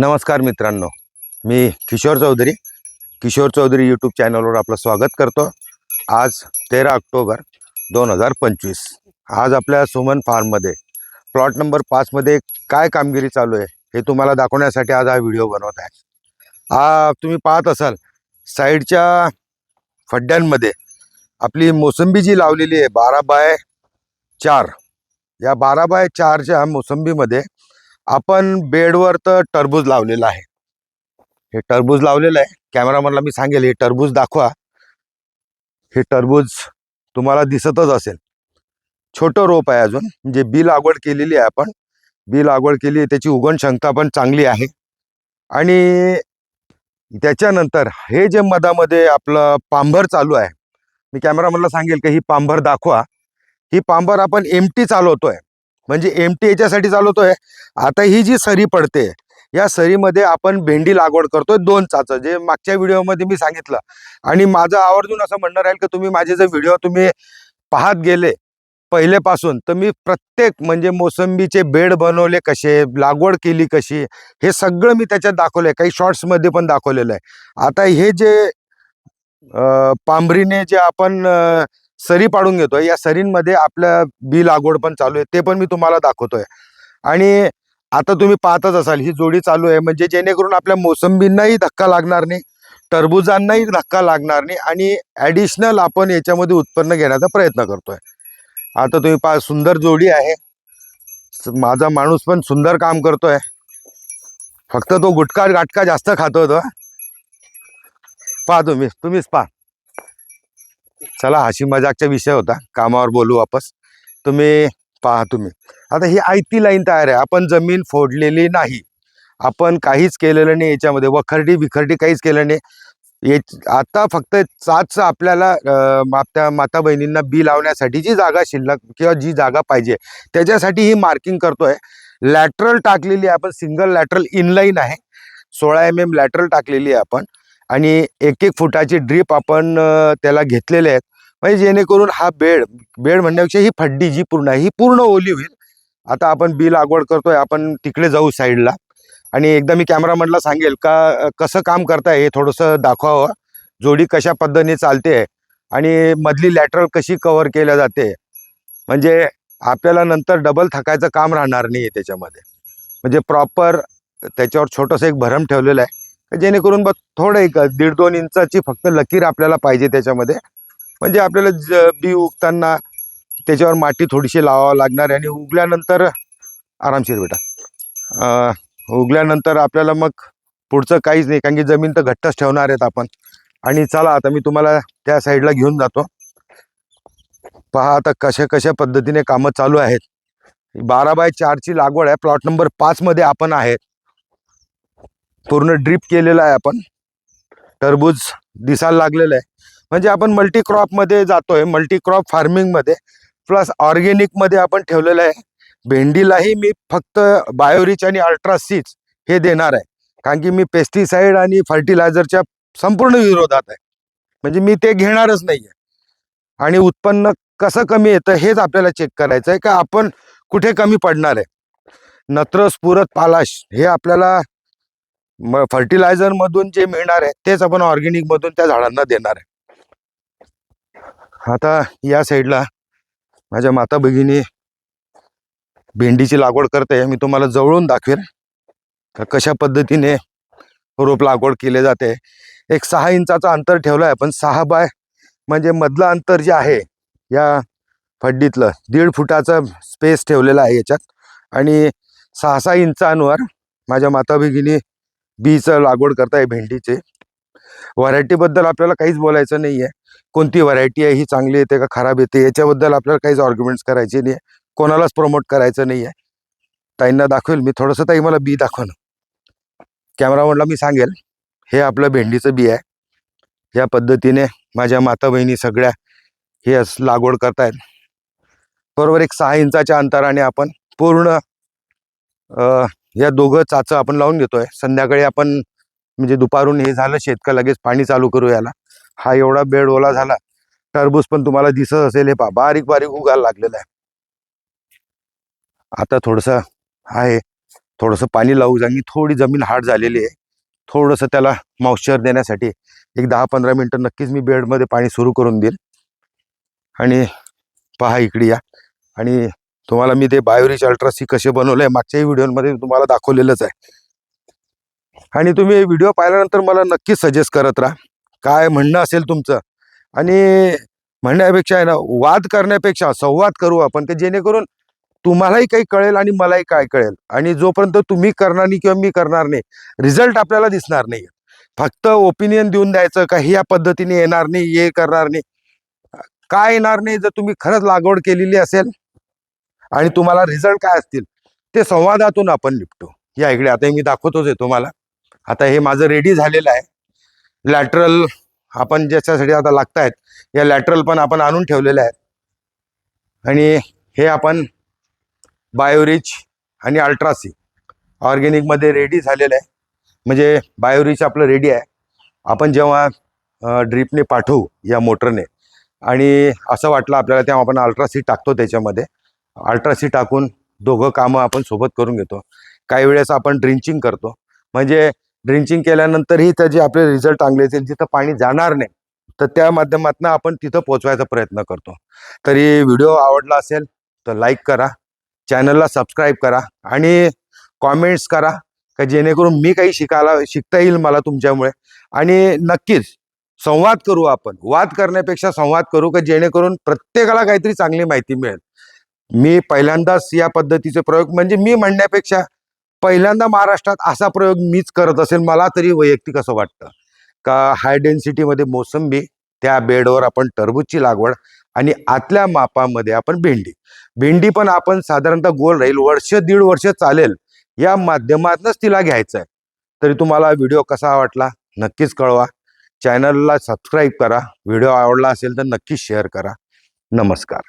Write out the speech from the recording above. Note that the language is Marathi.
नमस्कार मित्रांनो मी किशोर चौधरी. किशोर चौधरी यूट्यूब चॅनलवर आपलं स्वागत करतो. आज तेरा ऑक्टोबर दोन हजार पंचवीस. आज आपल्या सुमन फार्ममध्ये प्लॉट नंबर पाचमध्ये काय कामगिरी चालू आहे हे तुम्हाला दाखवण्यासाठी आज हा व्हिडिओ बनवत आहे. हा तुम्ही पाहत असाल साईडच्या खड्ड्यांमध्ये आपली मोसंबी जी लावलेली आहे बारा बाय चार. या बारा बाय चारच्या मोसंबीमध्ये आपण बेडवर तर टरबूज लावलेलं आहे. हे टरबूज लावलेलं आहे. कॅमेरामॅनला मी सांगेल हे टरबूज दाखवा. हे टरबूज तुम्हाला दिसतच असेल. छोटं रोप आहे अजून म्हणजे बी लागवड केलेली आहे आपण. बी लागवड केली आहे त्याची उगवण क्षमता पण चांगली आहे. आणि त्याच्यानंतर हे जे मधामध्ये आपलं पांभर चालू आहे मी कॅमेरामॅनला सांगेल की ही पांभर दाखवा. ही पांभर आपण एमटी चालवतोय. म्हणजे एम टी याच्यासाठी चालवतोय. आता ही जी सरी पडते या सरीमध्ये आपण भेंडी लागवड करतोय दोन चाच. जे मागच्या व्हिडिओमध्ये मी सांगितलं. आणि माझं आवर्जून असं म्हणणं राहील की तुम्ही माझे जे व्हिडिओ तुम्ही पाहत गेले पहिलेपासून तर मी प्रत्येक म्हणजे मोसंबीचे बेड बनवले कसे लागवड केली कशी हे सगळं मी त्याच्यात दाखवलंय. काही शॉर्ट्समध्ये पण दाखवलेलं आहे. आता हे जे पांभरीने जे आपण सरी पाडून घेतोय. या सरींमध्ये आपल्या बी लागवड पण चालू आहे. ते पण मी तुम्हाला दाखवतोय. आणि आता तुम्ही पाहतच असाल ही जोडी चालू आहे. म्हणजे जेणेकरून आपल्या मोसंबींनाही धक्का लागणार नाही टरबुजांनाही धक्का लागणार नाही आणि ॲडिशनल आपण याच्यामध्ये उत्पन्न घेण्याचा प्रयत्न करतोय. आता तुम्ही पा सुंदर जोडी आहे. माझा माणूस पण सुंदर काम करतोय. फक्त तो गुटखा गाटका जास्त खातो तो. पहा तुम्ही तुम्हीच पहा. चला हशी मजाकचा विषय होता. कामावर बोलू वापस. तुम्ही पहा तुम्ही. आता ही आयती लाईन तयार आहे. आपण जमीन फोडलेली नाही. आपण काहीच केलेलं नाही याच्यामध्ये. वखरडी बिखरडी काहीच केलं नाही. ये आता फक्त चाच आपल्याला माता माता बहिणींना बी लावण्यासाठी जी जागा शिल्लक किंवा जी जागा पाहिजे त्याच्यासाठी ही मार्किंग करतोय. लॅटरल टाकलेली आहे आपण. सिंगल लॅटरल इनलाईन आहे. सोळा एम एम लॅटरल टाकलेली आहे आपण. आणि एक एक फुटाची ड्रीप आपण त्याला घेतलेले आहेत. म्हणजे जेणेकरून हा बेड बेड म्हणण्यापेक्षा ही फड्डी जी पूर्ण आहे ही पूर्ण ओली होईल. आता आपण बी लागवड करतोय आपण तिकडे जाऊ साईडला. आणि एकदा मी कॅमेरामॅनला सांगेल का कसं काम करताय हे थोडंसं दाखवावं. जोडी कशा पद्धतीने चालते आणि मधली लॅटरल कशी कव्हर केल्या जाते. म्हणजे आपल्याला नंतर डबल थकायचं काम राहणार नाही त्याच्यामध्ये. म्हणजे प्रॉपर त्याच्यावर छोटंसं एक भरम ठेवलेलं आहे. जेणेकरून बघ थोडं एक दीड दोन इंचाची फक्त लकीर आपल्याला पाहिजे त्याच्यामध्ये. म्हणजे आपल्याला ज बी उगताना त्याच्यावर माती थोडीशी लावावं लागणार आहे आणि उगल्यानंतर आरामशीर बेटा उगल्यानंतर आपल्याला मग पुढचं काहीच नाही कारण की जमीन तर घट्टच ठेवणार आहेत आपण. आणि चला आता मी तुम्हाला त्या साईडला घेऊन जातो. पहा आता कशा कशा पद्धतीने कामं चालू आहेत. बारा बाय चारची लागवड आहे प्लॉट नंबर पाचमध्ये आपण आहेत. पूर्ण ड्रीप केलेलं आहे आपण. टरबूज दिसायला लागलेलं आहे. म्हणजे आपण मल्टी क्रॉपमध्ये जातोय मल्टी क्रॉप फार्मिंगमध्ये प्लस ऑर्गेनिकमध्ये आपण ठेवलेलं आहे. भेंडीलाही मी फक्त बायोरिच आणि अल्ट्रासीच हे देणार आहे. कारण की मी पेस्टिसाईड आणि फर्टिलायझरच्या संपूर्ण विरोधात आहे. म्हणजे मी ते घेणारच नाही आहे आणि उत्पन्न कसं कमी येतं हेच आपल्याला चेक करायचं आहे का आपण कुठे कमी पडणार आहे. नत्र स्फुरत पालाश हे आपल्याला फर्टिलायझर फर्टिलायझरमधून जे मिळणार आहे तेच आपण ऑर्गेनिक मधून त्या झाडांना देणार आहे. आता या साईडला माझ्या माता भगिनी भेंडीची लागवड करते मी तुम्हाला जवळून दाखवेल का कशा पद्धतीने रोप लागवड केले जाते. एक सहा इंचाचं अंतर ठेवलं आहे पण सहा बाय म्हणजे मधलं अंतर जे आहे या फड्डीतलं दीड फुटाचं स्पेस ठेवलेला आहे याच्यात. आणि सहा सहा इंचांवर माझ्या माता भगिनी बीचं लागवड करताय भेंडीचे. व्हरायटीबद्दल आपल्याला काहीच बोलायचं नाही आहे कोणती व्हरायटी आहे ही चांगली येते का खराब येते याच्याबद्दल आपल्याला काहीच ऑर्ग्युमेंट्स करायचे नाही आहे कोणालाच प्रमोट करायचं नाही आहे ताईंना दाखवेल मी थोडंसं ताई मला बी दाखव कॅमेरामनला मी सांगेल. हे आपलं भेंडीचं बी आहे. या पद्धतीने माझ्या माता बहिणी सगळ्या हे लागवड करतायत. बरोबर एक सहा इंचाच्या अंतराने आपण पूर्ण या दोघं चाचं आपण लावून घेतोय. संध्याकाळी आपण म्हणजे दुपारून हे झालं शेतका लगेच पाणी चालू करू याला. हा एवढा बेड ओला झाला. टरबूज पण तुम्हाला दिसत असेल हे पहा बारीक बारीक उगायला लागलेलं आहे. आता थोडंसं आहे थोडंसं पाणी लावू आणि थोडी जमीन हार्ड झालेली आहे. थोडंसं त्याला मॉइश्चर देण्यासाठी एक दहा पंधरा मिनटं नक्कीच मी बेडमध्ये पाणी सुरू करून देईल. आणि पहा इकडे या. आणि तुम्हाला मी ते बायोरिच अल्ट्रासी कसे बनवले मागच्याही व्हिडिओमध्ये तुम्हाला दाखवलेलंच आहे. आणि तुम्ही व्हिडिओ पाहिल्यानंतर मला नक्कीच सजेस्ट करत राहा. काय म्हणणं असेल तुमचं? आणि म्हणण्यापेक्षा आहे ना वाद करण्यापेक्षा संवाद करू आपण ते जेणेकरून तुम्हालाही काही कळेल आणि मलाही काय कळेल. आणि जोपर्यंत तुम्ही करणार नाही किंवा मी करणार नाही रिझल्ट आपल्याला दिसणार नाही. फक्त ओपिनियन देऊन द्यायचं काही या पद्धतीने येणार नाही हे करणार नाही. काय येणार नाही जर तुम्ही खरंच लागवड केलेली असेल आणि तुम्हाला रिझल्ट काय असतील? ते संवादातून आपण निपटू. या इकडे आता मी दाखवतोच आहे तुम्हाला. आता हे माझं रेडी झालेलं आहे. लॅटरल आपण ज्याच्यासाठी आता लागतायत या लॅटरल पण आपण आणून ठेवलेल्या आहेत. आणि हे आपण बायोरिच आणि अल्ट्रासी ऑर्गेनिकमध्ये रेडी झालेलं आहे. म्हणजे बायोरिच आपलं रेडी आहे. आपण जेव्हा ड्रीपने पाठवू या मोटरने आणि असं वाटलं आपल्याला तेव्हा आपण अल्ट्रासी टाकतो त्याच्यामध्ये. अल्ट्रासी टाकून दोघं कामं आपण सोबत करून घेतो. काही वेळेस आपण ड्रिंचिंग करतो. म्हणजे ड्रिंचिंग केल्यानंतरही त्याचे आपले रिझल्ट चांगले असेल जिथं पाणी जाणार नाही तर त्या माध्यमातून आपण तिथं पोचवायचा प्रयत्न करतो. तरी व्हिडिओ आवडला असेल तर लाईक करा चॅनलला सबस्क्राईब करा आणि कॉमेंट्स करा का जेणेकरून मी काही शिकायला शिकता येईल मला तुमच्यामुळे. आणि नक्कीच संवाद करू आपण. वाद करण्यापेक्षा संवाद करू का जेणेकरून प्रत्येकाला काहीतरी चांगली माहिती मिळेल. मी पहिल्यांदाच या पद्धतीचे प्रयोग म्हणजे मी म्हणण्यापेक्षा पहिल्यांदा महाराष्ट्रात असा प्रयोग मीच करत असेल मला तरी वैयक्तिक असं वाटतं. का हाय डेन्सिटीमध्ये मोसंबी त्या बेडवर आपण टरबूजची लागवड आणि आतल्या मापामध्ये आपण भेंडी. भेंडी पण आपण साधारणतः गोल राहील वर्ष दीड वर्ष चालेल या माध्यमातूनच तिला घ्यायचं आहे तरी तुम्हाला व्हिडिओ कसा वाटला नक्कीच कळवा. चॅनलला सबस्क्राईब करा. व्हिडिओ आवडला असेल तर नक्कीच शेअर करा. नमस्कार.